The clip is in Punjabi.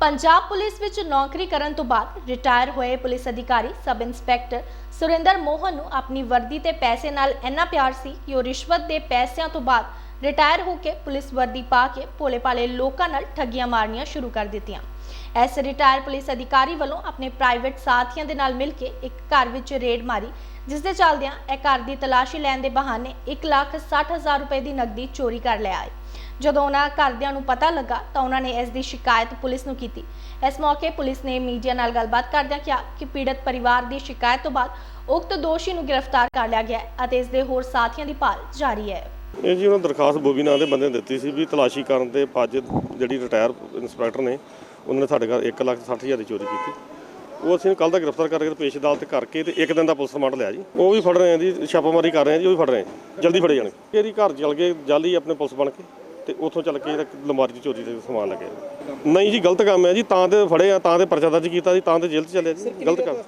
ਪੰਜਾਬ ਪੁਲਿਸ ਵਿੱਚ ਨੌਕਰੀ ਕਰਨ ਤੋਂ ਬਾਅਦ ਰਿਟਾਇਰ ਹੋਏ ਪੁਲਿਸ ਅਧਿਕਾਰੀ ਸਬ ਇੰਸਪੈਕਟਰ ਸੁਰਿੰਦਰ ਮੋਹਨ ਨੂੰ ਆਪਣੀ ਵਰਦੀ ਤੇ ਪੈਸੇ ਨਾਲ ਇੰਨਾ ਪਿਆਰ ਸੀ ਕਿ ਉਹ ਰਿਸ਼ਵਤ ਦੇ ਪੈਸਿਆਂ ਤੋਂ ਬਾਅਦ ਰਿਟਾਇਰ ਹੋ ਕੇ ਪੁਲਿਸ ਵਰਦੀ ਪਾ ਕੇ ਭੋਲੇ ਭਾਲੇ ਲੋਕਾਂ ਨਾਲ ਠੱਗੀਆਂ ਮਾਰਨੀਆਂ ਸ਼ੁਰੂ ਕਰ ਦਿੱਤੀਆਂ। ਇਸ ਰਿਟਾਇਰ ਪੁਲਿਸ ਅਧਿਕਾਰੀ ਵੱਲੋਂ ਆਪਣੇ ਪ੍ਰਾਈਵੇਟ ਸਾਥੀਆਂ ਦੇ ਨਾਲ ਮਿਲ ਕੇ ਇੱਕ ਘਰ ਵਿੱਚ ਰੇਡ ਮਾਰੀ ਜਿਸ ਦੇ ਚੱਲਦਿਆਂ ਇਹ ਘਰ ਦੀ ਤਲਾਸ਼ੀ ਲੈਣ ਦੇ ਬਹਾਨੇ 1,60,000 ਰੁਪਏ ਦੀ ਨਕਦੀ ਚੋਰੀ ਕਰ ਲਿਆ ਹੈ। ਜਦੋਂ ਉਹਨਾਂ ਘਰਦਿਆਂ ਨੂੰ ਪਤਾ ਲੱਗਾ ਤਾਂ ਉਹਨਾਂ ਨੇ ਇਸ ਦੀ ਸ਼ਿਕਾਇਤ ਪੁਲਿਸ ਨੂੰ ਕੀਤੀ। ਇਸ ਮੌਕੇ ਪੁਲਿਸ ਨੇ ਮੀਡੀਆ ਨਾਲ ਗੱਲਬਾਤ ਕਰਦਿਆਂ ਕਿਹਾ ਕਿ ਪੀੜਤ ਪਰਿਵਾਰ ਦੀ ਸ਼ਿਕਾਇਤ ਤੋਂ ਬਾਅਦ ਉਕਤ ਦੋਸ਼ੀ ਨੂੰ ਗ੍ਰਿਫਤਾਰ ਕਰ ਲਿਆ ਗਿਆ ਅਤੇ ਇਸ ਦੇ ਹੋਰ ਸਾਥੀਆਂ ਦੀ ਭਾਲ ਜਾਰੀ ਹੈ। ਇਹ ਜੀ ਉਹਨਾਂ ਦਰਖਾਸਤ ਬੋਬੀ ਨਾਂ ਦੇ ਬੰਦੇ ਨੇ ਦਿੱਤੀ ਸੀ ਵੀ ਤਲਾਸ਼ੀ ਕਰਨ ਤੇ ਪੱਜ ਜਿਹੜੀ ਰਿਟਾਇਰ ਇੰਸਪੈਕਟਰ ਨੇ ਉਹਨਾਂ ਨੇ ਸਾਡੇ ਘਰ 1,60,000 ਦੀ ਚੋਰੀ ਕੀਤੀ। ਉਹ ਅਸੀਂ ਕੱਲ ਦਾ ਗ੍ਰਿਫਤਾਰ ਕਰਕੇ ਪੇਸ਼ ਅਦਾਲਤ ਕਰਕੇ ਤੇ ਇੱਕ ਦਿਨ ਦਾ ਪੁਲਿਸ ਰਿਮਾਂਡ ਲਿਆ ਜੀ। ਉਹ ਵੀ ਫੜ ਰਹੇ ਆ ਜੀ ਛਾਪਾਮਾਰੀ ਕਰ ਰਹੇ ਆ ਜੀ ਉਹ ਵੀ ਫੜ ਰਹੇ ਆ। ਜਲਦੀ ਫੜੇ ਜਾਣਗੇ। ਇਹਦੀ ਘਰ ਚਲ ਗਏ ਜਾਲੀ ਆਪਣੇ ਪੁਲਿਸ ਬਣ ਕੇ ਤੇ ਉੱਥੋਂ ਚੱਲ ਕੇ ਇਹਦਾ ਲੰਬਾਰੀ ਦੀ ਚੋਰੀ ਦੇ ਸਮਾਨ ਲੱਗਿਆ ਨਹੀਂ ਜੀ ਗਲਤ ਕੰਮ ਹੈ ਜੀ ਤਾਂ ਤੇ ਫੜੇ ਆ ਤਾਂ ਤੇ ਪਰਚਾ ਦਰਜ ਕੀਤਾ ਜੀ ਤਾਂ ਤੇ ਜੇਲ੍ਹ 'ਚ ਚੱਲਿਆ ਜੀ ਗਲਤ ਕੰਮ।